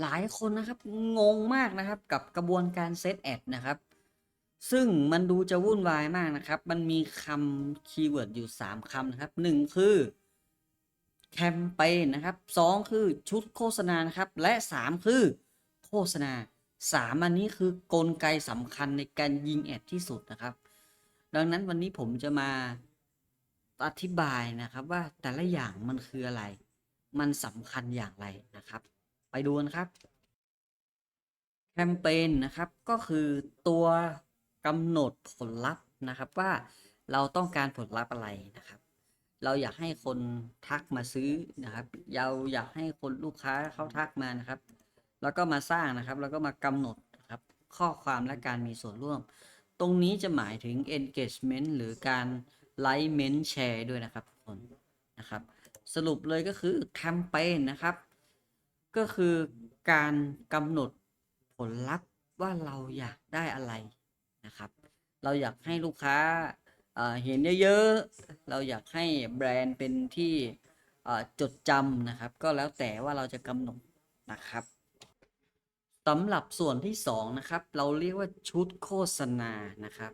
หลายคนนะครับงงมากนะครับกับกระบวนการเซตแอดนะครับ ซึ่งมันดูจะวุ่นวายมากนะครับ มันมีคำคีย์เวิร์ดอยู่ 3คำนะครับ 1 คือแคมเปญนะครับ 2 คือชุดโฆษณานะครับ และ 3 คือโฆษณา 3 อันนี้คือกลไกสำคัญในการยิงแอดที่สุดนะครับ ดังนั้นวันนี้ผมจะมาอธิบายนะครับว่าแต่ละอย่างมันคืออะไร มันสำคัญอย่างไรนะครับ ไปดูกันครับ แคมเปญนะครับก็คือตัวกำหนดผลลัพธ์นะครับว่าเราต้องการผลลัพธ์อะไรนะครับ เราอยากให้คนทักมาซื้อนะครับ เราอยากให้คนลูกค้าเขาทักมานะครับ แล้วก็มาสร้างนะครับ แล้วก็มากำหนดนะครับข้อความและการมีส่วนร่วม ตรงนี้จะหมายถึง engagement หรือการไลค์เมนแชร์ด้วยนะครับทุกคนนะครับ สรุปเลยก็คือแคมเปญนะครับ ก็คือการกำหนดผลลัพธ์ว่าเราอยากได้อะไรนะครับ เราอยากให้ลูกค้าเห็นเยอะๆ เราอยากให้แบรนด์เป็นที่จดจำนะครับ ก็แล้วแต่ว่าเราจะกำหนดนะครับสำหรับส่วนที่สองนะครับเราเรียกว่าชุดโฆษณานะครับ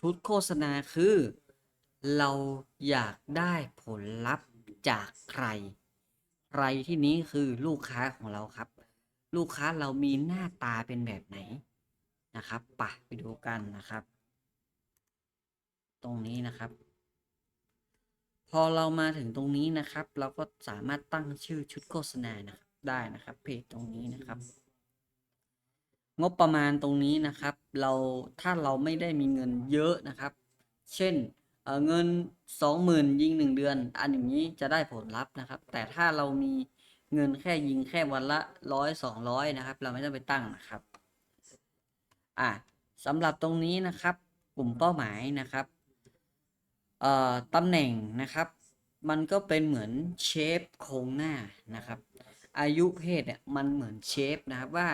ชุดโฆษณาคือ เราอยากได้ผลลัพธ์จากใคร ใครที่นี้คือลูกค้าของเราครับ ลูกค้าเรามีหน้าตาเป็นแบบไหนนะครับปะไปดูกันนะครับ ตรงนี้นะครับ พอเรามาถึงตรงนี้นะครับ เราก็สามารถตั้งชื่อชุดโฆษณานะครับได้นะครับเพจตรงนี้นะครับ งบประมาณตรงนี้นะครับ เราถ้าเราไม่ได้มีเงินเยอะนะครับ เช่น เเงินสองหมื่นยิงหนึ่งเดือน อันอย่างนี้จะได้ผลลัพธ์นะครับ แต่ถ้าเรามีเงินแค่ยิงแค่วันละร้อยสองร้อยนะครับ เราไม่ต้องไปตั้งนะครับอะสำหรับตรงนี้นะครับ กลุ่มเป้าหมายนะครับเอ่อตำแหน่งนะครับ มันก็เป็นเหมือนเชฟโครงหน้านะครับ อายุเพศเนี่ยมันเหมือนเชฟนะครับว่า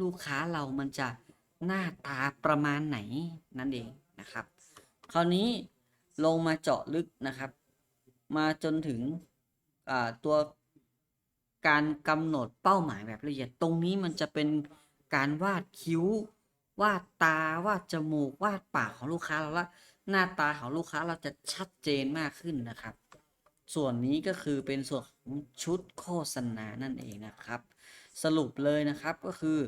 ลูกค้าเรามันจะหน้าตาประมาณไหนนั่นเองนะครับ คราวนี้ ลงมาเจาะลึกนะครับ มาจนถึงตัวการกำหนดเป้าหมายแบบละเอียด ตรงนี้มันจะเป็นการวาดคิ้ว วาดตาวาดจมูก วาดปากของลูกค้าเราละหน้าตาของลูกค้าเราจะชัดเจนมากขึ้นนะครับ ส่วนนี้ก็คือเป็นส่วนของชุดโฆษณานั่นเองนะครับ สรุปเลยนะครับก็คือ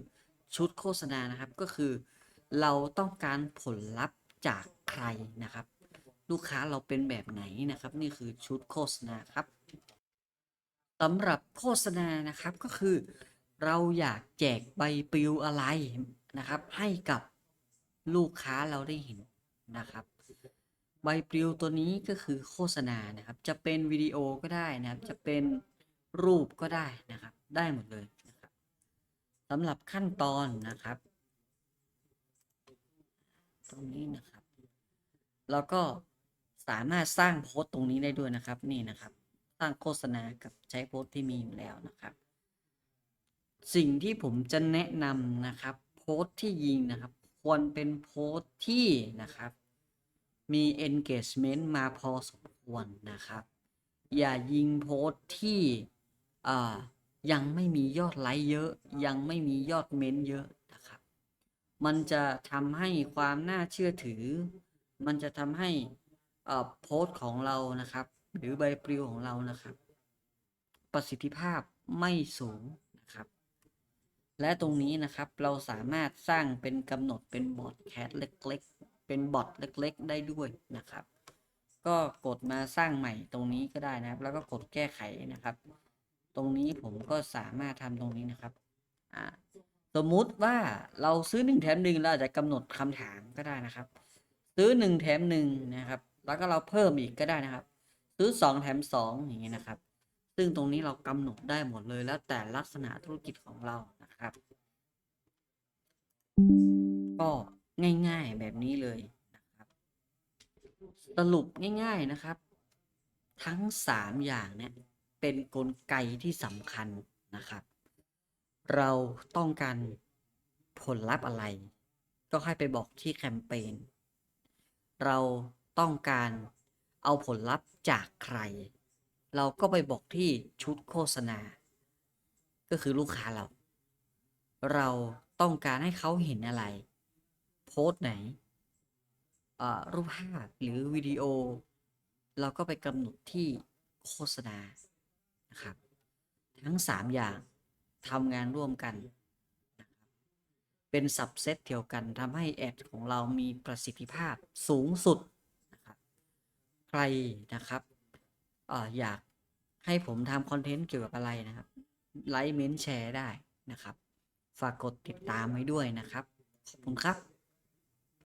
ชุดโฆษณานะครับก็คือ เราต้องการผลลัพธ์จากใครนะครับ ลูกค้าเราเป็นแบบไหนนะครับ นี่คือชุดโฆษณาครับสำหรับโฆษณานะครับก็คือ เราอยากแจกใบปลิวอะไรนะครับ ให้กับลูกค้าเราได้เห็นนะครับ ใบปลิวตัวนี้ก็คือโฆษณานะครับ จะเป็นวิดีโอก็ได้นะครับ จะเป็นรูปก็ได้นะครับ ได้หมดเลยนะครับสำหรับขั้นตอนนะครับ ตรงนี้นะครับ แล้วก็ สามารถสร้างโพสต์ตรงนี้ได้ด้วยนะครับ นี่นะครับ สร้างโฆษณากับใช้โพสต์ที่มีอยู่แล้วนะครับ สิ่งที่ผมจะแนะนำนะครับ โพสต์ที่ยิงนะครับ ควรเป็นโพสต์ที่นะครับ มี engagement มาพอสมควรนะครับ อย่ายิงโพสต์ที่ยังไม่มียอดไลค์เยอะ ยังไม่มียอดเม้นต์เยอะนะครับ มันจะทำให้ความน่าเชื่อถือ มันจะทำให้ โพสต์ของเรานะครับ หรือใบปลิวของเรานะครับ ประสิทธิภาพไม่สูงนะครับ และตรงนี้นะครับเราสามารถสร้างเป็นกำหนดเป็นบอทแคสเล็กๆ เป็นบอทเล็กๆ ได้ด้วยนะครับ ก็กดมาสร้างใหม่ตรงนี้ก็ได้นะครับ แล้วก็กดแก้ไขนะครับ ตรงนี้ผมก็สามารถทำตรงนี้นะครับสมมุติว่าเราซื้อหนึ่งแถมหนึ่งเราอาจจะกำหนดคำถามก็ได้นะครับ ซื้อหนึ่งแถมหนึ่งนะครับ แล้วก็เราเพิ่มอีกก็ได้นะครับ ซื้อสองแถมสองอย่างนี้ยนะครับ ซึ่งตรงนี้เรากำหนดได้หมดเลยแล้วแต่ลักษณะธุรกิจของเรานะครับ ก็ง่ายๆแบบนี้เลยนะครับ สรุปง่ายๆนะครับ ทั้งสามอย่างเนี่ยเป็นนกลไกที่สำคัญนะครับ เราต้องการผลลัพธ์อะไร ก็ให้ไปบอกที่แคมเปญเรา ต้องการเอาผลลัพธ์จากใคร เราก็ไปบอกที่ชุดโฆษณา ก็คือลูกค้าเรา เราต้องการให้เขาเห็นอะไร โพสต์ไหนเอ่อรูปภาพหรือวิดีโอ เราก็ไปกำหนดที่โฆษณานะครับ ทั้ง 3 อย่างทำงานร่วมกันนะครับเป็นสับเซตเดียวกันทำให้แอดของเรามีประสิทธิภาพสูงสุด ใครนะครับออยากให้ผมทำคอนเทนต์เกี่ยวกับอะไรนะครับ ไลค์เมนแชร์ได้นะครับ ฝากกดติดตามไว้ด้วยนะครับ ขอบคุณครับ